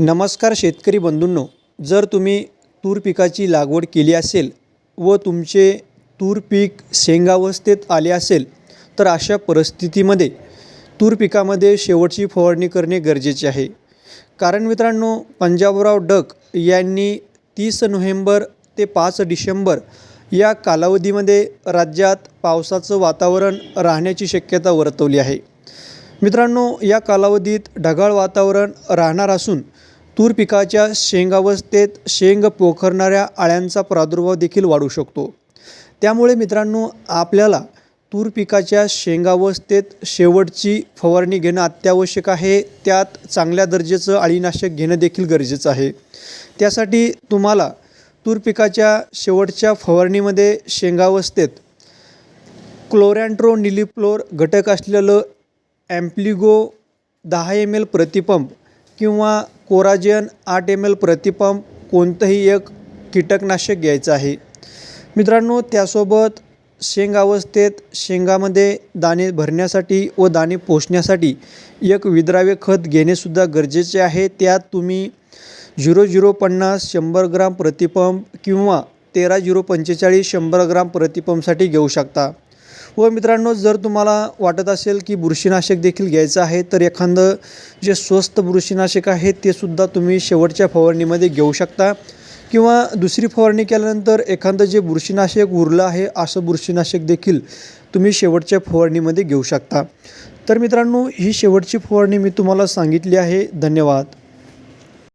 नमस्कार शेतकरी बंधूंनो जर तुम्ही तूर पिकाची लागवड केली असेल व तुमचे तूर पीक शेंगावस्थेत आले असेल तर अशा परिस्थितीमध्ये तूर पिकामध्ये शेवटची फवारणी करणे गरजेचे आहे. कारण मित्रांनो पंजाबराव डक यांनी तीस नोव्हेंबर ते पाच डिसेंबर या कालावधीमध्ये राज्यात पावसाचं वातावरण राहण्याची शक्यता वर्तवली आहे. मित्रांनो या कालावधीत ढगाळ वातावरण राहणार असून तूर पिकाच्या शेंगावस्थेत शेंग पोखरणाऱ्या अळ्यांचा प्रादुर्भाव देखील वाढू शकतो. त्यामुळे मित्रांनो आपल्याला तूर पिकाच्या शेंगावस्थेत शेवटची फवारणी घेणं अत्यावश्यक आहे. त्यात चांगल्या दर्जाचं अळीनाशक घेणं देखील गरजेचं आहे. त्यासाठी तुम्हाला तूर पिकाच्या शेवटच्या फवारणीमध्ये शेंगावस्थेत क्लोरँट्रो निलिप्लोर घटक असलेलं ॲम्प्लिगो दहा एम एल प्रतिपंप किंवा कोराजेन आठ एम एल प्रतिपंप कोणतंही एक कीटकनाशक घ्यायचं आहे. मित्रांनो त्यासोबत शेंग अवस्थेत शेंगामध्ये दाणे भरण्यासाठी व दाणे पोसण्यासाठी एक विद्राव्य खत घेणेसुद्धा गरजेचे आहे. त्यात तुम्ही झिरो झिरो पन्नास शंभर ग्राम प्रतिपंप किंवा तेरा झिरो पंचेचाळीस शंभर ग्राम प्रतिपंपसाठी घेऊ शकता. व मित्रांनो जर तुम्हाला वाटत असेल की बुरशीनाशक देखील घ्यायचं आहे तर एखादं जे स्वस्त बुरशीनाशक आहे ते सुद्धा तुम्ही शेवटच्या फवारणीमध्ये घेऊ शकता. किंवा दुसरी फवारणी केल्यानंतर एखादं जे बुरशीनाशक उरलं आहे असं बुरशीनाशक देखील तुम्ही शेवटच्या फवारणीमध्ये घेऊ शकता. तर मित्रांनो ही शेवटची फवारणी मी तुम्हाला सांगितली आहे. धन्यवाद.